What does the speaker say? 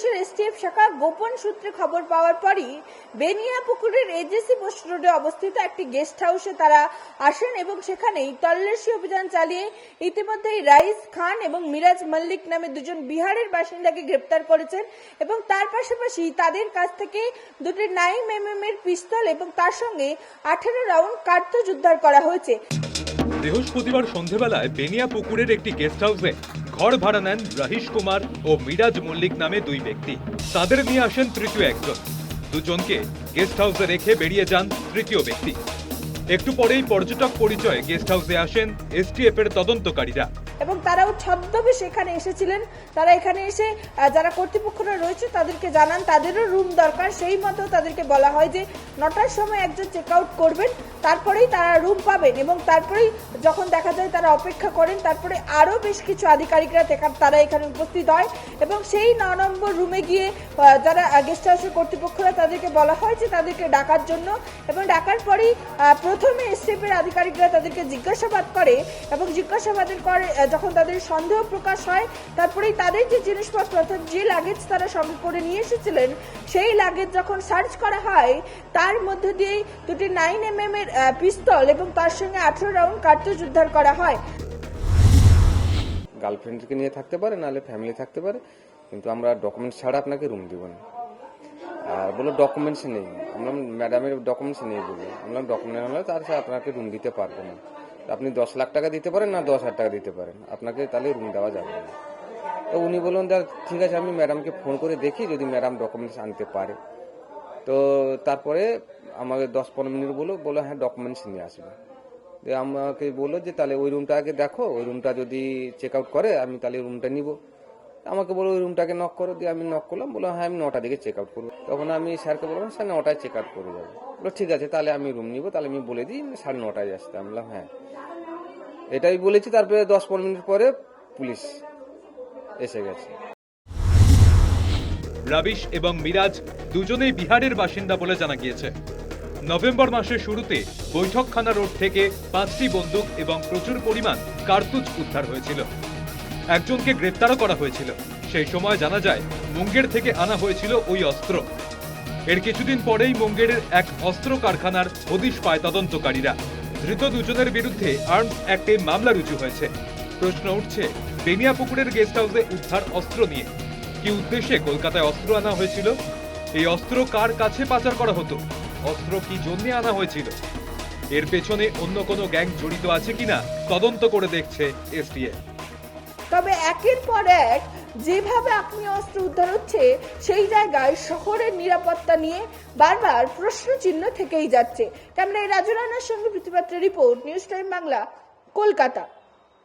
পুলিশের এসটিএফ শাখা গোপন সূত্রে খবর পাওয়ার পরই বেনিয়াপুকুরের এজেসি পোস্ট রোডে অবস্থিত একটি গেস্ট হাউসে তারা আসেন এবং সেখানেই তল্লাশি অভিযান চালিয়ে ইতিমধ্যেই রাইস খান এবং মিরাজ মল্লিক নামে দুজন বিহারের বাসিন্দাকে গ্রেপ্তার করেছেন এবং তার পাশাপাশি তাদের কাছ থেকে দুটি নাইন এম এর পিস্তল এবং তার সঙ্গে আঠেরো রাউন্ড কার্তুজ উদ্ধার করা হয়েছে। বৃহস্পতিবার সন্ধেবেলায় বেনিয়া পুকুরের একটি গেস্ট হাউসে ঘর ভাড়া নেন রাহিশ কুমার ও মিরাজ মল্লিক নামে দুই ব্যক্তি। তাদের নিয়ে আসেন তৃতীয় একজন। দুজনকে গেস্ট হাউসে রেখে বেরিয়ে যান তৃতীয় ব্যক্তি। একটু পরেই পর্যটক পরিচয়ে গেস্ট হাউসে আসেন এসটিএফ এর তদন্তকারীরা। এবং তারাও ছদ্মবেশ এখানে এসেছিলেন। তারা এখানে এসে যারা কর্তৃপক্ষরা রয়েছে তাদেরকে জানান, তাদেরও রুম দরকার। সেই মতো তাদেরকে বলা হয় যে, নটার সময় একজন চেক আউট করবেন, তারপরেই তারা রুম পাবেন এবং তারপরেই যখন দেখা যায় তারা অপেক্ষা করেন, তারপরে আরও বেশ কিছু আধিকারিকরা তারা এখানে উপস্থিত হয় এবং সেই ন নম্বর রুমে গিয়ে যারা গেস্ট হাউসের কর্তৃপক্ষরা তাদেরকে বলা হয় যে, তাদেরকে ডাকার জন্য এবং ডাকার পরেই প্রথমে এসটিএফের আধিকারিকরা তাদেরকে জিজ্ঞাসাবাদ করে এবং জিজ্ঞাসাবাদের করে যখন তাদের সন্দেহ প্রকাশ হয়, তারপরেই তাদের যে জিনিসপত্র অর্থাৎ যে লাগেজ তারা সঙ্গে করে নিয়ে এসেছিলেন, সেই লাগেজ যখন সার্চ করা হয়, তার মধ্য দিয়ে দুটি নাইন এম এম এর পিস্তল এবং তার সঙ্গে আঠেরো রাউন্ড কার্তুজ উদ্ধার করা হয়। গার্লফ্রেন্ডকে নিয়ে থাকতে পারে, নাহলে ফ্যামিলি থাকতে পারে, কিন্তু আমরা ডকুমেন্টস ছাড়া আপনাকে রুম দিব না। আর বলল ডকুমেন্টস নেই। আমরা ম্যাডামের ডকুমেন্টস নেই বলে। আমরা ডকুমেন্ট হলে তার আপনাকে রুম দিতে পারব না। আপনি দশ লাখ টাকা দিতে পারেন না দশ হাজার টাকা দিতে পারেন? আপনাকে তাহলে রুম দেওয়া যাবে না। তো উনি বললেন, দেখ, ঠিক আছে, আমি ম্যাডামকে ফোন করে দেখি যদি ম্যাডাম ডকুমেন্টস আনতে পারে। তো তারপরে আমাকে দশ পনেরো মিনিট বলো বলো হ্যাঁ ডকুমেন্টস নিয়ে আসবে। দিয়ে আমাকে বলল যে, তাহলে ওই রুমটা আগে দেখো। ওই রুমটা যদি চেক আউট করে, আমি তাহলে রুমটা নিব। আমাকে বলো, ওই রুমটাকে নক করো। দিয়ে আমি নক করলাম। বললাম হ্যাঁ আমি নটা দিকে চেক আউট করব। তখন আমি স্যারকে বললাম, স্যার, নটায় চেক আউট করে যাব। বলো ঠিক আছে, তাহলে আমি রুম নিব। তাহলে আমি বলে দিই সাড়ে নটায় আসতে। আমি বললাম হ্যাঁ। এটাই বলেছি। তারপরে দশ পনেরো মিনিট পরে পুলিশ এসে গেছে। রাবিশ এবং মিরাজ দুজনেই বিহারের বাসিন্দা বলে জানা গিয়েছে। নভেম্বর মাসের শুরুতে বৈঠকখানা রোড থেকে পাঁচটি বন্দুক এবং প্রচুর পরিমাণ কার্তুজ উদ্ধার হয়েছিল। একজনকে গ্রেপ্তারও করা হয়েছিল। সেই সময় জানা যায়, মুঙ্গের থেকে আনা হয়েছিল ওই অস্ত্র। এর কিছুদিন পরেই মুঙ্গেরের এক অস্ত্র কারখানার হদিশ পায় তদন্তকারীরা। ধৃত দুজনের বিরুদ্ধে আর্মস অ্যাক্টে মামলা রুজু হয়েছে। প্রশ্ন উঠছে বেনিয়াপুকুরের গেস্ট হাউসে উদ্ধার অস্ত্র নিয়ে। কি উদ্দেশ্যে কলকাতায় অস্ত্র আনা হয়েছিল? এই অস্ত্র কার কাছে পাচার করা হতো? অস্ত্র কি জন্য আনা হয়েছিল? এর পেছনে অন্য কোনো গ্যাং জড়িত আছে কিনা তদন্ত করে দেখছে এসটিএফ। তবে একের পর এক যেভাবে আপনি অস্ত্র উদ্ধার হচ্ছে, সেই জায়গায় শহরের নিরাপত্তা নিয়ে বারবার প্রশ্ন চিহ্ন থেকেই যাচ্ছে। ক্যামেরায় রাজু রানার সঙ্গে প্রীতিপাত্রের report, news time Bangla, Kolkata.